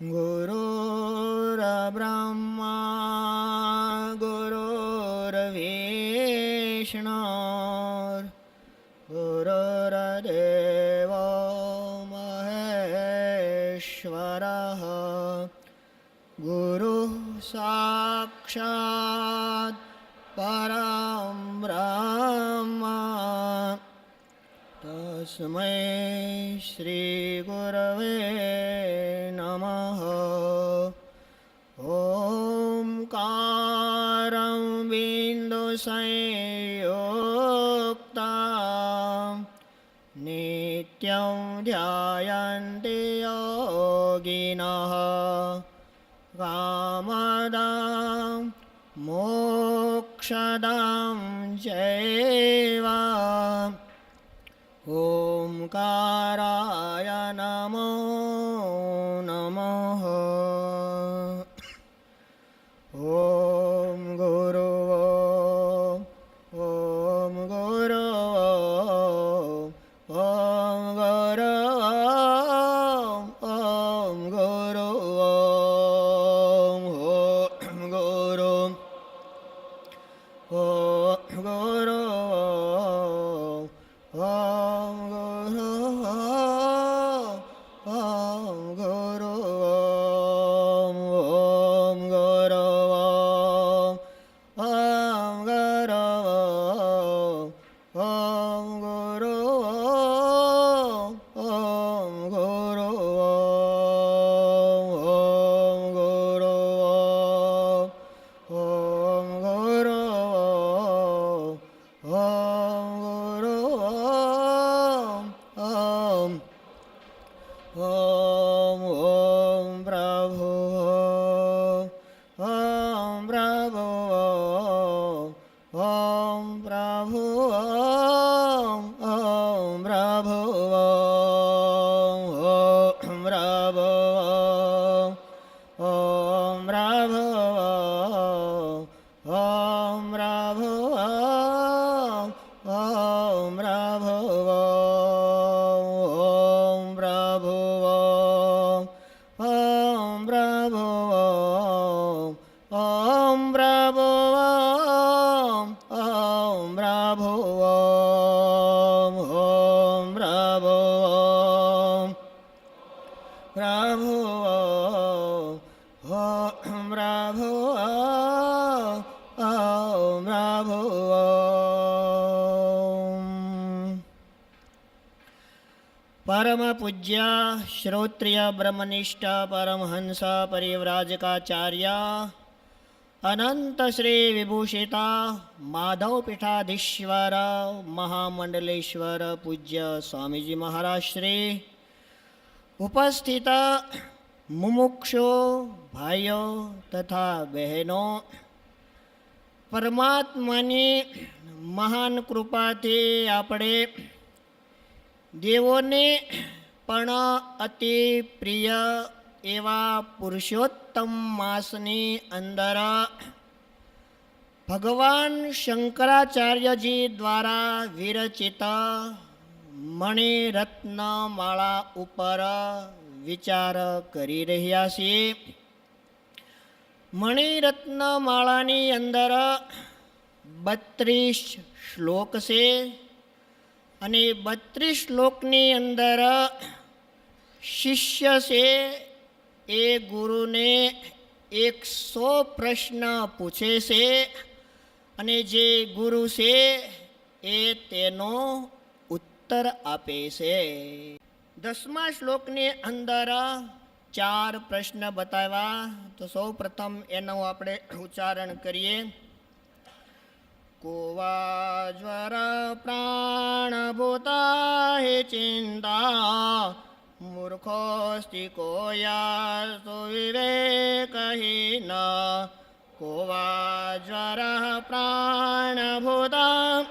गुरुर्ब्रह्मा शैव ॐकाराय नमो नमः ঘোর ॐ प्रभु ॐ प्रभु ॐ प्रभु प्रभु ॐ प्रभु ॐ प्रभु પરમ પૂજ્ય શ્રોત્રિય બ્રહ્મનિષ્ઠ પરમહંસ પરિવ્રાજકાચાર્ય અનંત શ્રી વિભૂષિતા માધવ પીઠાધીશ્વર મહામંડલેશ્વર પૂજ્ય સ્વામીજી મહારાજ શ્રી ઉપસ્થિત મુમુક્ષો ભાઈઓ તથા બહેનો પરમાત્માની મહાન કૃપાથી આપણે દેવોને પણ અતિ પ્રિય એવા પુરુષોત્તમ માસની અંદર ભગવાન શંકરાચાર્યજી દ્વારા વિરચિત મણિરત્ન માળા ઉપર વિચાર કરી રહ્યા છીએ. મણિરત્ન માળાની અંદર બત્રીસ શ્લોક છે અને બત્રીસ શ્લોકની અંદર શિષ્ય છે એ ગુરુને એકસો પ્રશ્ન પૂછે છે અને જે ગુરુ છે એ તેનો ઉત્તર આપે છે. દસમા શ્લોકની અંદર ચાર પ્રશ્ન બતાવ્યા. તો સૌ પ્રથમ એનું આપણે ઉચ્ચારણ કરીએ. કોવા જ્વર પ્રાણભૂતા હે ચિંતા મૂર્ખોસ્તિ કોયાસ્તુ વિવેકહીન કોવા જ્વર પ્રાણભૂતા.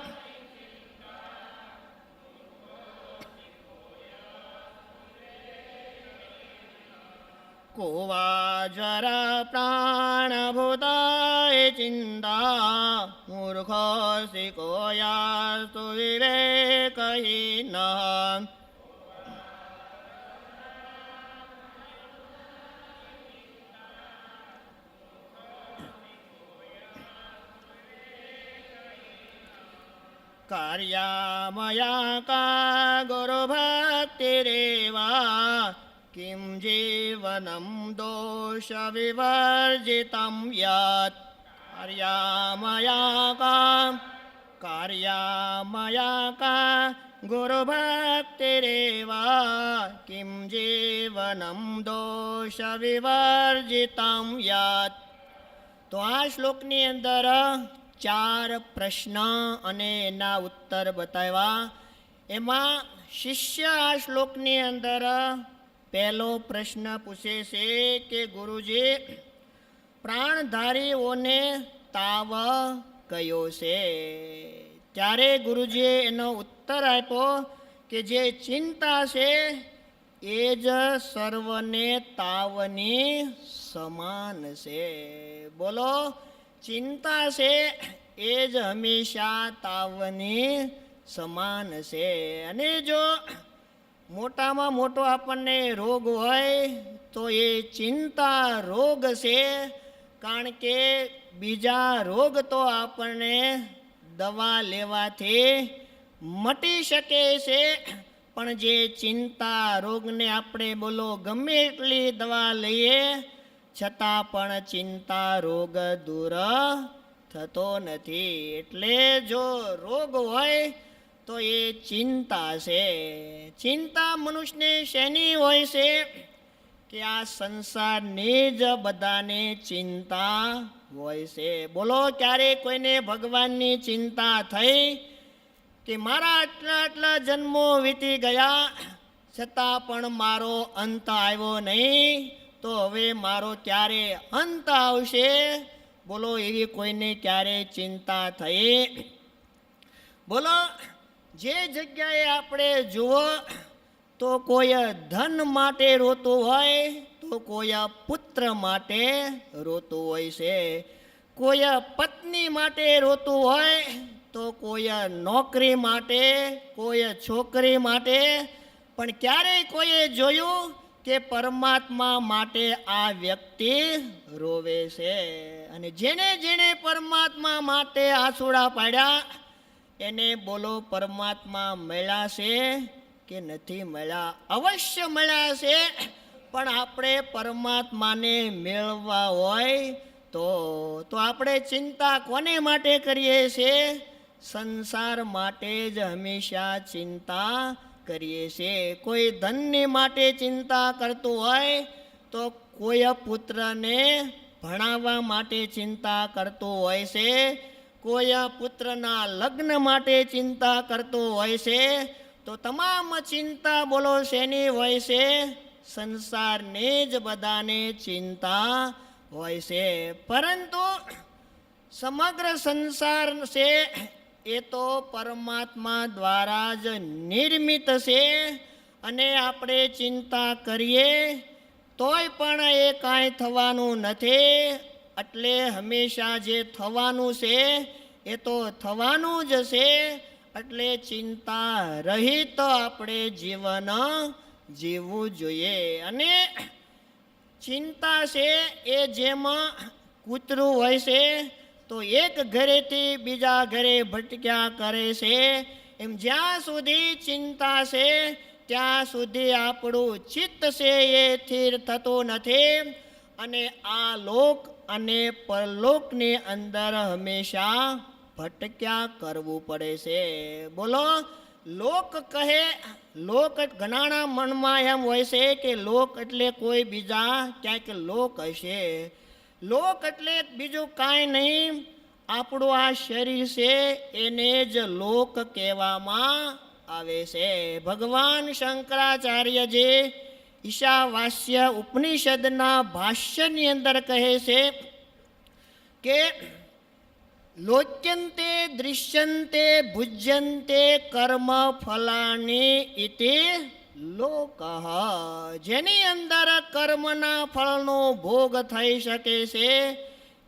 કોવા જ્વર પ્રાણભૂતાય ચિંતા મૂર્ખોસ્તિ કોયાસ્તુ વિવેકહીન કાર્યામયા કા ગુરુભક્તિરેવા કિમ જીવનમ દોષ વિવર્જિતમ યત કાર્યામયા કા कार्या કા ગુરુભક્તિરેવા કિમ किं દોષ વિવર્જિતમ યત તો આ શ્લોકની અંદર ચાર પ્રશ્ન અને એના ઉત્તર બતાવ્યા. એમાં શિષ્ય આ શ્લોકની અંદર પહેલો પ્રશ્ન પૂછે છે કે ગુરુજી, પ્રાણધારીઓને તાવ કયો છે? ત્યારે ગુરુજીએ એનો ઉત્તર આપ્યો કે જે ચિંતા છે એ જ સર્વને તાવની સમાન છે. બોલો ચિંતા છે, એ જ હંમેશા તાવની સમાન છે. અને જો મોટામાં મોટો આપણને રોગ હોય, તો એ ચિંતા રોગ છે. કારણ કે બીજા રોગ તો આપણને દવા લેવાથી મટી શકે છે. પણ જે ચિંતા રોગને આપણે બોલો ગમે એટલી દવા લઈએ છતાં પણ ચિંતા રોગ દૂર થતો નથી. એટલે જો રોગ હોય તો એ ચિંતા છે. ચિંતા મનુષ્યને શેની હોય છે? કે આ સંસારની જ બધાને ચિંતા હોય છે. બોલો, ક્યારે કોઈને ભગવાનની ચિંતા થઈ કે મારા આટલા આટલા જન્મો વીતી ગયા, છતાં પણ મારો અંત આવ્યો નહીં? તો હવે મારો ક્યારે અંત આવશે. બોલો, એવી કોઈને ક્યારે ચિંતા થઈ બોલો, જે જગ્યાએ આપણે જુઓ, તો કોઈ ધન માટે રોતું હોય, તો કોઈ પુત્ર માટે રોતું હોય છે. કોઈ પત્ની માટે રોતું હોય, તો કોઈ નોકરી માટે, કોઈ છોકરી માટે. પણ ક્યારેય કોઈએ જોયું કે પરમાત્મા માટે આ વ્યક્તિ રોવે છે. અને જેને જેને પરમાત્મા માટે આસુડા પાડ્યા, એને બોલો પરમાત્મા મળ્યા છે કે નથી મળ્યા? અવશ્ય મળ્યા છે, પણ આપણે પરમાત્માને મેળવવા હોય તો તો આપણે ચિંતા કોને માટે કરીએ છીએ? સંસાર માટે જ હંમેશા ચિંતા કરીએ છીએ. કોઈ ધનની માટે ચિંતા કરતું હોય તો કોઈ પુત્રને ભણાવવા માટે ચિંતા કરતું હોય છે. કોઈ પુત્રના લગ્ન માટે ચિંતા કરતું હોય છે. તો તમામ ચિંતા બોલો શેની હોય છે? સંસારની જ બધાને ચિંતા હોય છે. પરંતુ સમગ્ર સંસાર છે એ તો પરમાત્મા દ્વારા જ નિર્મિત છે અને આપણે ચિંતા કરીએ તોય પણ એ કાંઈ થવાનું નથી. એટલે હંમેશા જે થવાનું છે એ તો થવાનું જ છે. એટલે ચિંતા રહિત આપણે જીવન જીવવું જોઈએ. અને ચિંતા છે એ જેમાં કૂતરું હોય છે તો એક ઘરેથી બીજા ઘરે ભટક્યા કરે છે. એમ જ્યાં સુધી ચિંતા છે, ત્યાં સુધી આપણું ચિત્ત છે એ સ્થિર થતું નથી. અને આ લોક અને પરલોકની અંદર હંમેશા ભટક્યા કરવું પડે છે. બોલો, લોક કહે, લોક ઘણાના મનમાં એમ હોય છે કે લોક એટલે કોઈ બીજા ક્યાંક લોક હશે. લોક એટલે બીજું કાંઈ નહીં. આપણું આ શરીર છે, એને જ લોક કહેવામાં આવે છે. ભગવાન શંકરાચાર્યજી ઈશાવાસ્ય ઉપનિષદના ભાષ્યની અંદર કહે છે કે, લોચ્યંતે દૃશ્યંતે ભુજ્યંતે કર્મ ફલાની ઇતિ લોક જેની અંદર કર્મના ફળનો ભોગ થઈ શકે છે,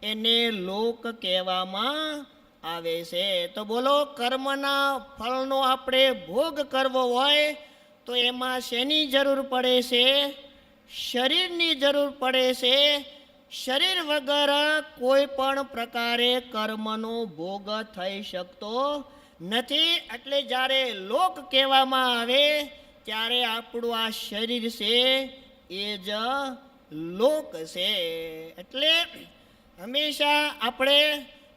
એને લોક કહેવામાં આવે છે. તો બોલો, કર્મના ફળનો આપણે ભોગ કરવો હોય, તો એમાં શેની જરૂર પડે છે? શરીરની જરૂર પડે છે. શરીર વગર કોઈ પણ પ્રકારે કર્મનો ભોગ થઈ શકતો નથી. એટલે જ્યારે લોક કહેવામાં આવે ત્યારે આપણું આ શરીર છે એ જ લોક છે. એટલે હંમેશા આપણે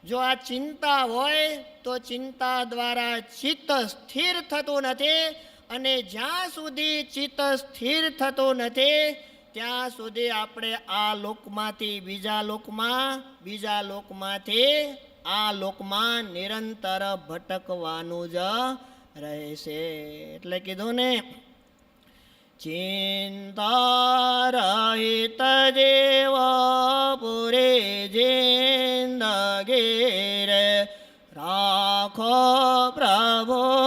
જો આ ચિંતા હોય તો ચિંતા દ્વારા ચિત્ત સ્થિર થતું નથી અને જ્યાં સુધી ચિત્ત સ્થિર થતું નથી, ત્યાં સુધી આપણે આ લોકમાંથી, બીજા લોકમાં, બીજા લોકમાંથી, આ લોકમાં નિરંતર ભટકવાનું જ રહેશે. એટલે કીધું ને ચિંતા રહિત જેવા પૂરે જિંદગી રે. રાખો પ્રભુમાં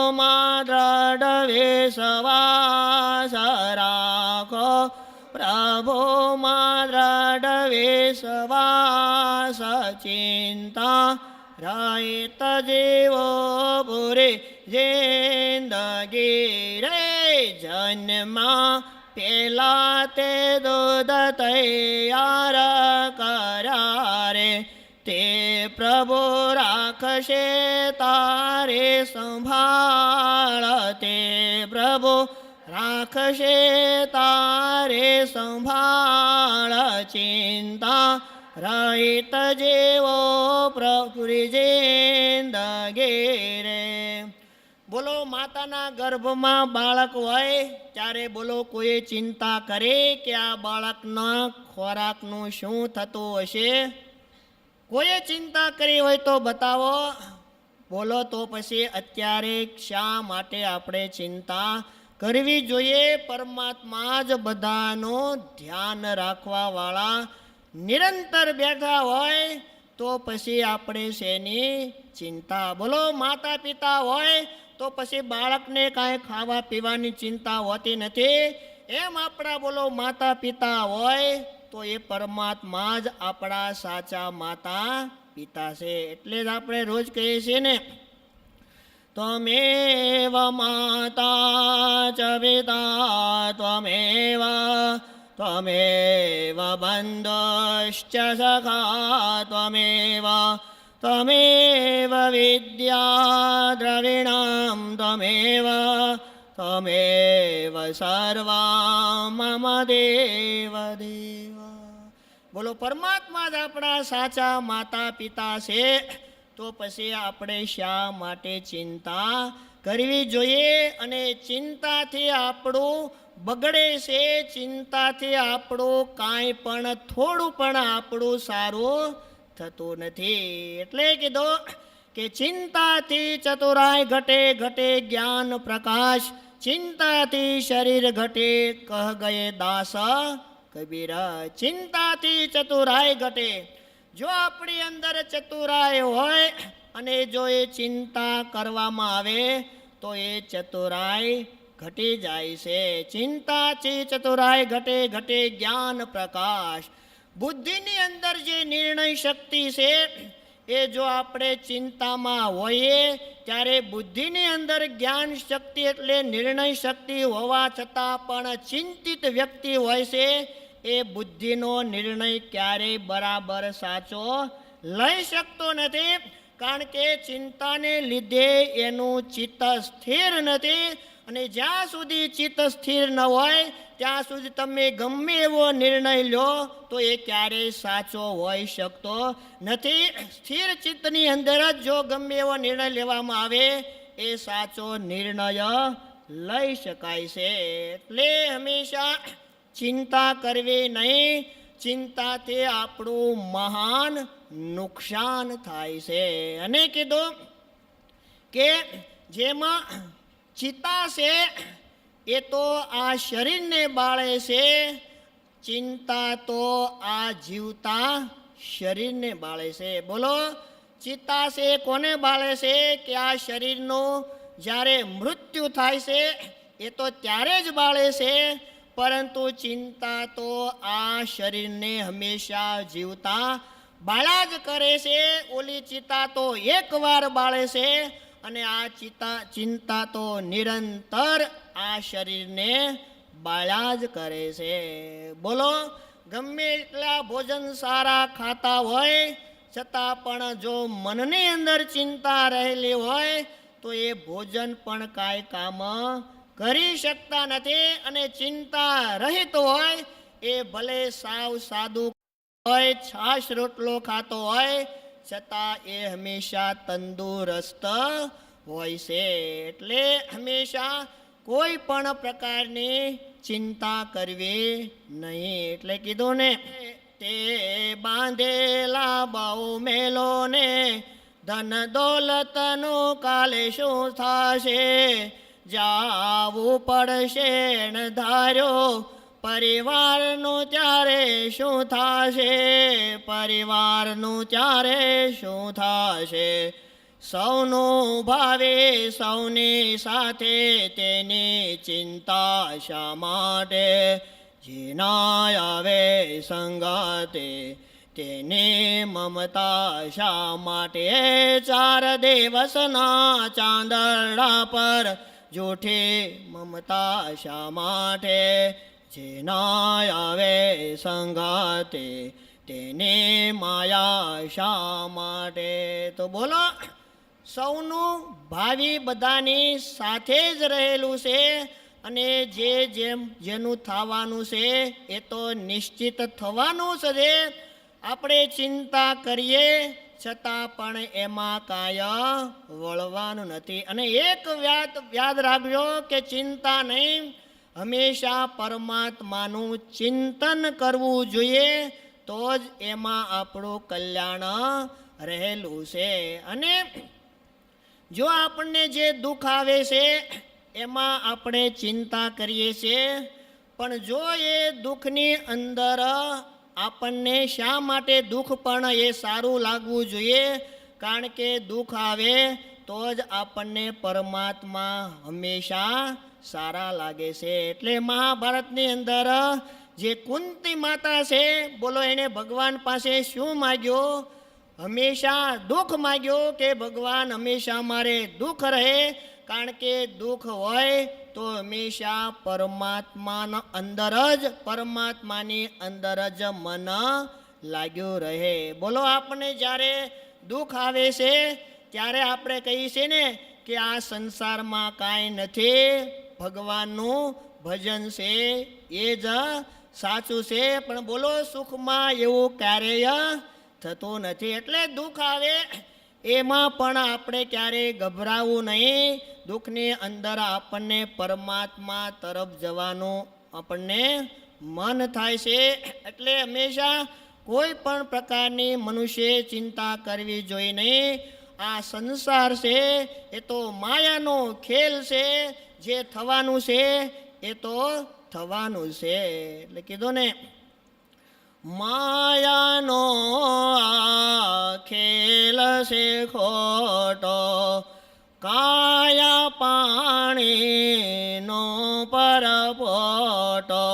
ચિંતા જેવો પુરે જિંદગી રે જન્મા પેલા તે દૂધ તૈયાર કરારે. તે પ્રભુ રાખશે તારે સંભાળ. તે પ્રભુ રાખશે તારે સંભાળ. ચિંતા રહિત જેવો પ્રકૃતિ રે. બોલો, માતાના ગર્ભમાં બાળક હોય, ત્યારે બોલો, કોઈ ચિંતા કરે કે આ બાળકના ખોરાકનું શું થતું હશે? કોઈએ ચિંતા કરી હોય તો બતાવો. બોલો, તો પછી અત્યારે શા માટે આપણે ચિંતા કરવી જોઈએ? પરમાત્મા જ બધાનો ધ્યાન રાખવા વાળા નિરંતર બેઠા હોય તો પછી આપણે શેની ચિંતા? બોલો માતા પિતા હોય તો પછી બાળકને કાંઈ ખાવા પીવાની ચિંતા હોતી નથી. એમ આપણા બોલો માતા પિતા હોય તો એ પરમાત્મા જ આપણા સાચા માતા પિતા છે. એટલે જ આપણે રોજ કહીએ છીએ ને ત્વમેવ માતા ચ પિતા ત્વમેવ ત્વમેવ બંધુશ્ચ સખા ત્વમેવ ત્વમેવ વિદ્યા દ્રવિણામ ત્વમેવ ત્વમેવ સર્વા મમ દેવ દેવ બોલો પરમાત્મા જ આપણા સાચા માતા પિતા છે, તો પછી આપણે શા માટે ચિંતા કરવી જોઈએ? અને ચિંતાથી આપણું બગડે છે, ચિંતાથી આપણું કાંઈ પણ થોડું પણ આપણું સારું થતું નથી. એટલે કીધું કે ચિંતાથી ચતુરાય ઘટે ઘટે જ્ઞાન પ્રકાશ, ચિંતાથી શરીર ઘટે, કહ ગયે દાસ કબીર. ચિંતાથી ચતુરાય ઘટે. જો આપણી અંદર ચતુરાય હોય અને જો એ ચિંતા કરવામાં આવે, તો એ ચતુરાય ઘટી જાય છે ચિંતાથી ચતુરાય ઘટે ઘટે જ્ઞાન પ્રકાશ બુદ્ધિની અંદર જે નિર્ણય શક્તિ છે એ જો આપણે ચિંતામાં હોઈએ ત્યારે બુદ્ધિની અંદર જ્ઞાન શક્તિ એટલે નિર્ણય શક્તિ હોવા છતાં પણ ચિંતિત વ્યક્તિ હોય છે એ બુદ્ધિનો નિર્ણય ક્યારેય બરાબર સાચો લઈ શકતો નથી કારણ કે ચિંતાને લીધે એનું ચિત્ત સ્થિર નથી અને જ્યાં સુધી ચિત્ત સ્થિર ન હોય, ત્યાં સુધી તમે ગમે એવો નિર્ણય લો, તો એ ક્યારેય સાચો હોઈ શકતો નથી. સ્થિર ચિત્તની અંદર જ જો ગમે એવો નિર્ણય લેવામાં આવે, એ સાચો નિર્ણય લઈ શકાય છે. એટલે હંમેશા ચિંતા કરવી નહીં, ચિંતાથી આપણું મહાન નુકસાન થાય છે. અને કીધું કે જેમાં ચિતા છે એ તો આ શરીરને બાળે છે, ચિંતા તો આ જીવતા શરીરને બાળે છે. બોલો ચિતા છે કોને બાળે છે કે આ શરીરનું જ્યારે મૃત્યુ થાય છે, એ તો ત્યારે જ બાળે છે, પરંતુ ચિંતા તો આ શરીરને હંમેશા જીવતા બાળા જ કરે છે. ઓલી ચિતા તો એકવાર બાળે છે અને આ ચિતા, ચિંતા તો નિરંતર આ શરીરને બાળા જ કરે છે. બોલો, ગમે એટલા ભોજન સારા ખાતા હોય, છતાં પણ જો મનની અંદર ચિંતા રહેલી હોય, તો એ ભોજન પણ કાંઈ કામ કરી શકતા નથી અને ચિંતા રહિત હોય, એ ભલે સાવ સાદું હોય, છાશ રોટલો ખાતો હોય છતાં એ હંમેશા તંદુરસ્ત હોય છે. એટલે હંમેશા કોઈ પણ પ્રકારની ચિંતા કરવી નહીં. એટલે કીધું ને, તે બાંધેલા બહુ મેલો ને ધન દોલતનું કાલે શું થશે? જાવું પડશે ધાર્યો પરિવારનું ત્યારે શું થશે? પરિવારનું ત્યારે શું થશે? સૌનું ભાવે, સૌની સાથે તેની ચિંતા શા માટે? જેના આવે સંગાતે, તેની મમતા શા માટે? ચાર દિવસના ચાંદરડા પર જૂઠી મમતા શા માટે? જેના આવે સંગાતે, તેને માયા શા માટે? તો બોલો, સૌનું ભાવિ બધાની સાથે જ રહેલું છે અને જે જેમ જેનું થવાનું છે એ તો નિશ્ચિત થવાનું છે છે. આપણે ચિંતા કરીએ, છતાં પણ એમાં કાય વળવાનું નથી. અને એક વ્યાત યાદ રાખજો કે ચિંતા નહીં હંમેશા પરમાત્માનું ચિંતન કરવું જોઈએ, તો જ એમાં આપણું કલ્યાણ રહેલું છે. અને જો આપણને જે દુઃખ આવે છે, એમાં આપણે ચિંતા કરીએ છીએ. પણ જો એ દુઃખની અંદર આપણને શા માટે દુઃખ પણ એ સારું લાગવું જોઈએ, કારણ કે દુઃખ આવે, તો જ આપણને પરમાત્મા હંમેશા સારા લાગે છે. એટલે મહાભારતની અંદર, જે કુંતી માતા છે, બોલો એને ભગવાન પાસે શું માગ્યો? હંમેશા દુઃખ માગ્યો કે ભગવાન હંમેશા મારે દુઃખ રહે? કારણ કે દુઃખ હોય તો હંમેશા પરમાત્માના અંદર જ, પરમાત્માની અંદર જ મન લાગ્યું રહે. બોલો આપણને જ્યારે દુઃખ આવે છે, ત્યારે આપણે કહીએ છીએ ને કે આ સંસારમાં કાંઈ નથી. ભગવાનનું ભજન છે, એ જ સાચું છે. પણ બોલો, સુખમાં એવું ક્યારેય થતું નથી. એટલે દુઃખ આવે, એમાં પણ આપણે ક્યારેય ગભરાવું નહીં. દુઃખની અંદર આપણને પરમાત્મા તરફ જવાનું આપણને મન થાય છે. એટલે હંમેશા કોઈ પણ પ્રકારની મનુષ્ય ચિંતા કરવી જોઈએ નહીં. આ સંસાર છે, એ તો માયાનો ખેલ છે. જે થવાનું છે એ તો થવાનું છે. એટલે કીધું ને, માયાનો ખેલ છે ખોટો, કાયા પાણીનો પરપોટો,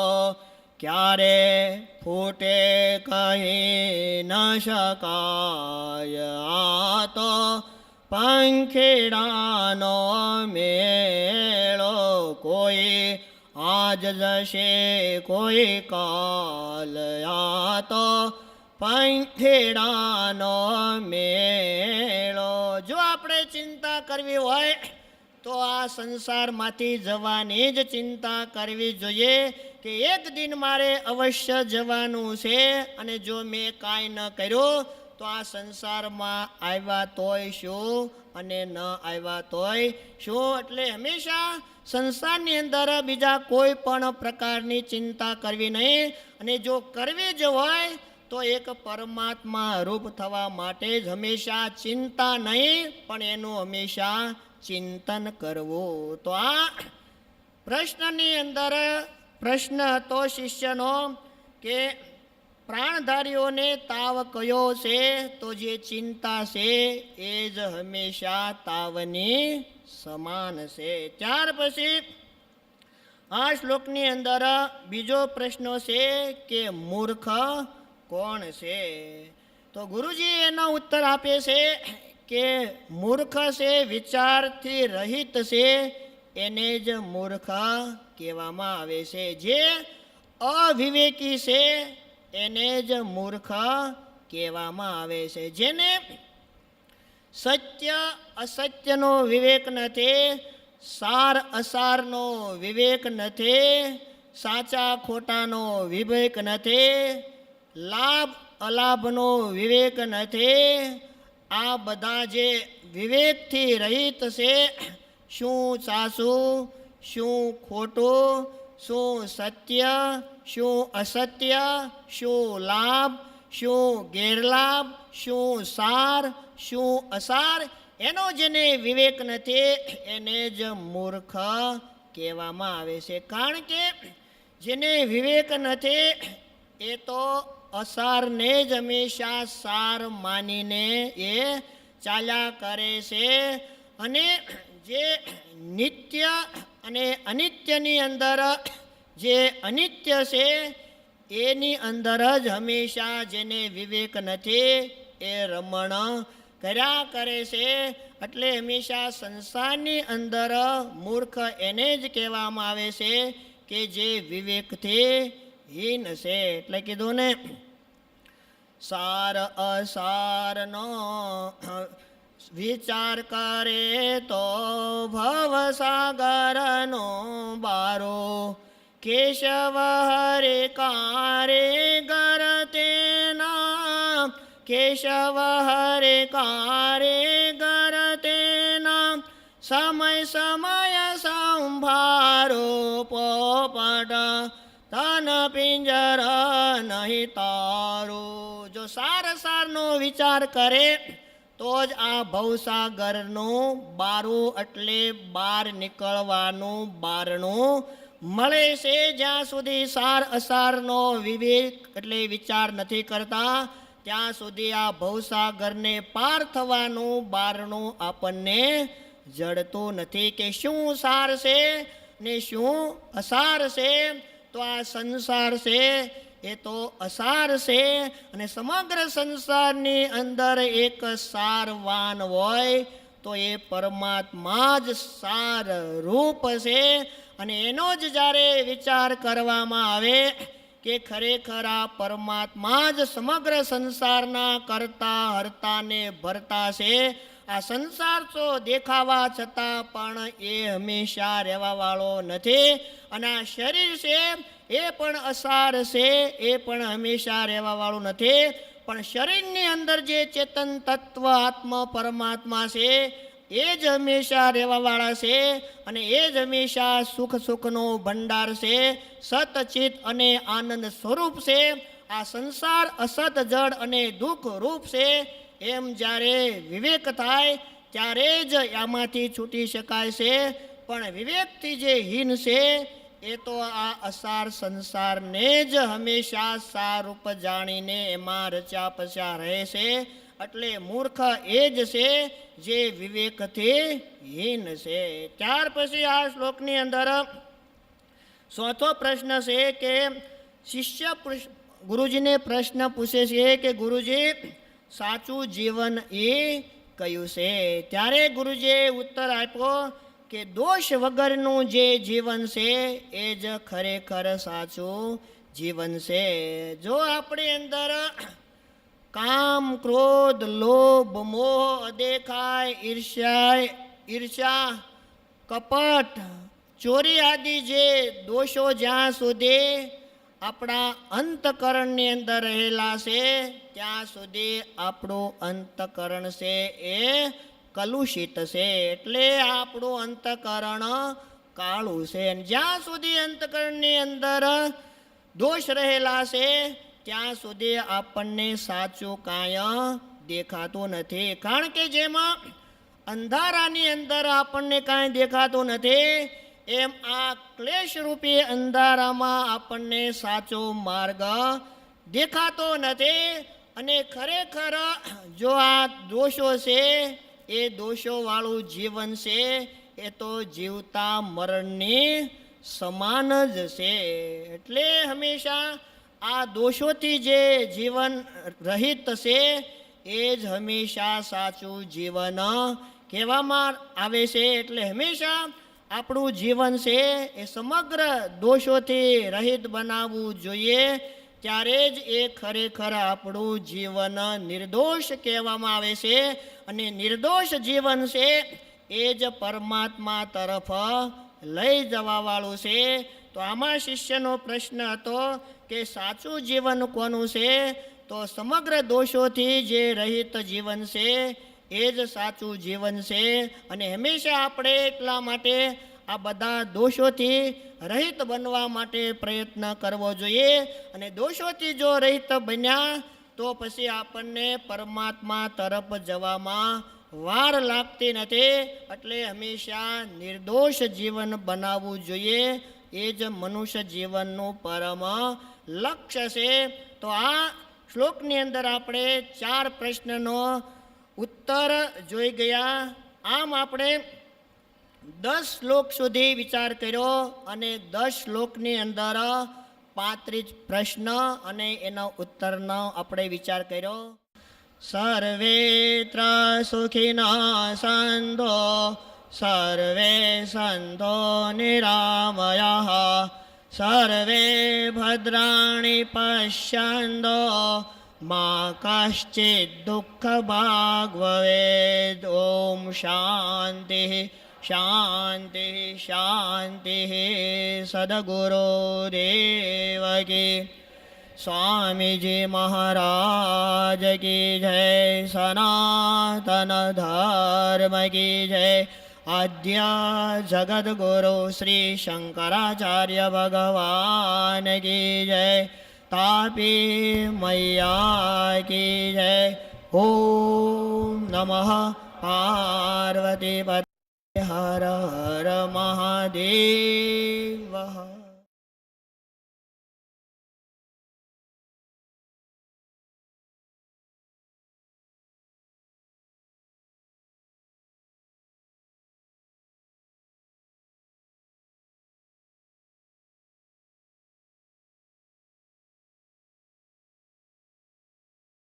ક્યારે ફૂટે કહી ન શકાય. આ તો પંખીડાનો મેળો કોઈ આજ જશે કોઈ કાલ તો પંખીડાનો મેળો, જો આપણે ચિંતા કરવી હોય, તો આ સંસારમાંથી જવાની જ ચિંતા કરવી જોઈએ કે એક દિન મારે અવશ્ય જવાનું છે અને જો મેં કાંઈ ન કર્યું તો આ સંસારમાં આવ્યા તોય શું અને ન આવ્યા તોય શું? એટલે હંમેશા સંસારની અંદર બીજા કોઈ પણ પ્રકારની ચિંતા કરવી નહીં. અને જો કરવી જ હોય તો એક પરમાત્મા રૂપ થવા માટે જ હંમેશા ચિંતા નહીં, પણ એનું હંમેશા ચિંતન કરવું. તો આ પ્રશ્નની અંદર પ્રશ્ન હતો શિષ્યનો કે પ્રાણધારીઓને તાવ કયો છે, તો જે ચિંતા છે, એ જ હંમેશા તાવની સમાન છે. ત્યાર પછી, આ શ્લોકની અંદર બીજો પ્રશ્ન છે કે મૂર્ખ કોણ છે? તો ગુરુજી એનો ઉત્તર આપે છે કે મૂર્ખ છે, વિચારથી રહિત છે, એને જ મૂર્ખ કહેવામાં આવે છે. જે અવિવેકી છે એને જ મૂર્ખ કહેવામાં આવે છે. જેને સત્ય, અસત્યનો વિવેક નથી, સાર, અસારનો વિવેક નથી, સાચા, ખોટાનો વિવેક નથી, લાભ, અલાભનો વિવેક નથી, આ બધા જે વિવેકથી રહિત છે, શું સાસુ શું ખોટું શું સત્ય, શું અસત્ય, શું લાભ, શું ગેરલાભ, શું સાર, શું અસાર. એનો જેને વિવેક નથી, એને જ મૂર્ખ કહેવામાં આવે છે. કારણ કે જેને વિવેક નથી, એ તો અસારને જ હંમેશા સાર માનીને એ ચાલ્યા કરે છે. અને જે નિત્ય અને અનિત્યની અંદર જે અનિત્ય છે, એની અંદર જ હંમેશા જેને વિવેક નથી, એ રમણ કર્યા કરે છે. એટલે હંમેશા સંસારની અંદર મૂર્ખ એને જ કહેવામાં આવે છે કે જે વિવેકથી હીન છે. એટલે કીધું ને, સાર અસારનો વિચાર કરે તો ભવસાગરનો બારો. કેશવ હરે કારે ગરતેના કેશવ હરે કારે ગર તેના. સમય સમય સંભારો પોપટ. તન પિંજર નહીં તારો. જો સાર સારનો વિચાર કરે તો જ આ ભવસાગરનું બારું એટલે બહાર નીકળવાનું બારણું મળે છે જ્યાં સુધી સાર અસારનો વિવેક એટલે વિચાર નથી કરતા, ત્યાં સુધી આ ભવસાગરને પાર થવાનું બારણું આપણને જડતું નથી કે શું સાર છે ને શું અસાર છે, તો આ સંસાર છે એ તો અસાર છે અને સમગ્ર સંસારની અંદર એક સારવાન હોય તો એ પરમાત્મા જ સાર રૂપ છે. અને એનો જ જ્યારે વિચાર કરવામાં આવે કે ખરેખર આ પરમાત્મા જ સમગ્ર સંસારના કરતા હરતાને ભરતા છે, આ સંસાર તો દેખાવા છતાં પણ એ હંમેશા રહેવા વાળો નથી. અને આ શરીર છે એ પણ અસાર છે, એ પણ હંમેશા રહેવાવાળું નથી. પણ શરીરની અંદર જે ચેતન તત્વ આત્મ પરમાત્મા છે, એ જ હંમેશા રહેવાવાળા છે અને એ જ હંમેશા સુખ સુખનો ભંડાર છે. સતચિત અને આનંદ સ્વરૂપ છે. આ સંસાર અસત, જડ અને દુઃખ રૂપ છે. એમ જ્યારે વિવેક થાય, ત્યારે જ આમાંથી છૂટી શકાય છે. પણ વિવેકથી જે હીન છે એ તો આ અસાર સંસારને જ હંમેશા સારૂપ જાણીને એમાં રચ્યા પચ્યા રહે છે. એટલે મૂર્ખ એ જ છે જે વિવેકથી હીન છે. ત્યાર પછી આ શ્લોકની અંદર ચોથો પ્રશ્ન છે કે શિષ્ય ગુરુજીને પ્રશ્ન પૂછે છે કે ગુરુજી, સાચું જીવન એ કયું છે? ત્યારે ગુરુજીએ ઉત્તર આપ્યો કે દોષ વગરનું જે જીવન છે, એ જ ખરેખર સાચું જીવન છે. જો આપણી અંદર કામ, ક્રોધ, લોભ, મોહ અદેખાય ઈર્ષ્યા ઈર્ષા કપટ, ચોરી આદિ જે દોષો જ્યાં સુધી આપણા અંતકરણની અંદર રહેલા છે, ત્યાં સુધી આપણું અંતકરણ છે એ કલુષિત છે એટલે આપણું અંતકરણ કાળું છે. જ્યાં સુધી અંતકરણની અંદર દોષ રહેલા છે, ત્યાં સુધી આપણને સાચું કાંઈ દેખાતું નથી. કારણ કે જેમાં અંધારાની અંદર આપણને કાંઈ દેખાતું નથી, એમ આ ક્લેશ રૂપી અંધારામાં આપણને સાચો માર્ગ દેખાતો નથી. અને ખરેખર જો આ દોષો છે એ દોષોવાળું જીવન છે, એ તો જીવતા મરણની સમાન જ છે. એટલે હંમેશા આ દોષોથી જે જીવન રહિત છે, એ જ હંમેશા સાચું જીવન કહેવામાં આવે છે. એટલે હંમેશા આપણું જીવન છે, એ સમગ્ર દોષોથી રહિત બનાવવું જોઈએ. ત્યારે જ એ ખરેખર આપણું જીવન નિર્દોષ કહેવામાં આવે છે અને નિર્દોષ જીવન છે એ જ પરમાત્મા તરફ લઈ જવાવાળું છે. તો આમાં શિષ્યનો પ્રશ્ન હતો કે સાચું જીવન કોનું છે? તો સમગ્ર દોષોથી જે રહિત જીવન છે એ જ સાચું જીવન છે. અને હંમેશા આપણે એટલા માટે આ બધા દોષોથી રહિત બનવા માટે પ્રયત્ન કરવો જોઈએ. અને દોષોથી જો રહિત બન્યા, તો પછી આપણને પરમાત્મા તરફ જવામાં વાર લાગતી નથી. એટલે હંમેશા નિર્દોષ જીવન બનાવવું જોઈએ. એ જ મનુષ્ય જીવનનું પરમ લક્ષ્ય છે. તો આ શ્લોકની અંદર આપણે ચાર પ્રશ્નનો ઉત્તર જોઈ ગયા. આમ આપણે દસ શ્લોક સુધી વિચાર કર્યો અને દસ શ્લોકની અંદર પાંત્રીસ પ્રશ્ન અને એનો ઉત્તરનો આપણે વિચાર કર્યો. સર્વેત્ર સુખીના સંતો, સર્વે સંતો નિરામયા, સર્વે ભદ્રાણી પશ્યંદો, મા કશ્ચિત દુઃખ ભાગ ભવેદ ઓમ શાંતિ. શાંતિ શાંતિ સદગુરો દેવ કી સ્વામીજી મહારાજ કી જય સનાતન ધર્મ કી જય श्री ભગવાન કી જય તાપી મૈયા કી જય ઓમ નમઃ પાર્વતી પતે હર હર મહાદેવ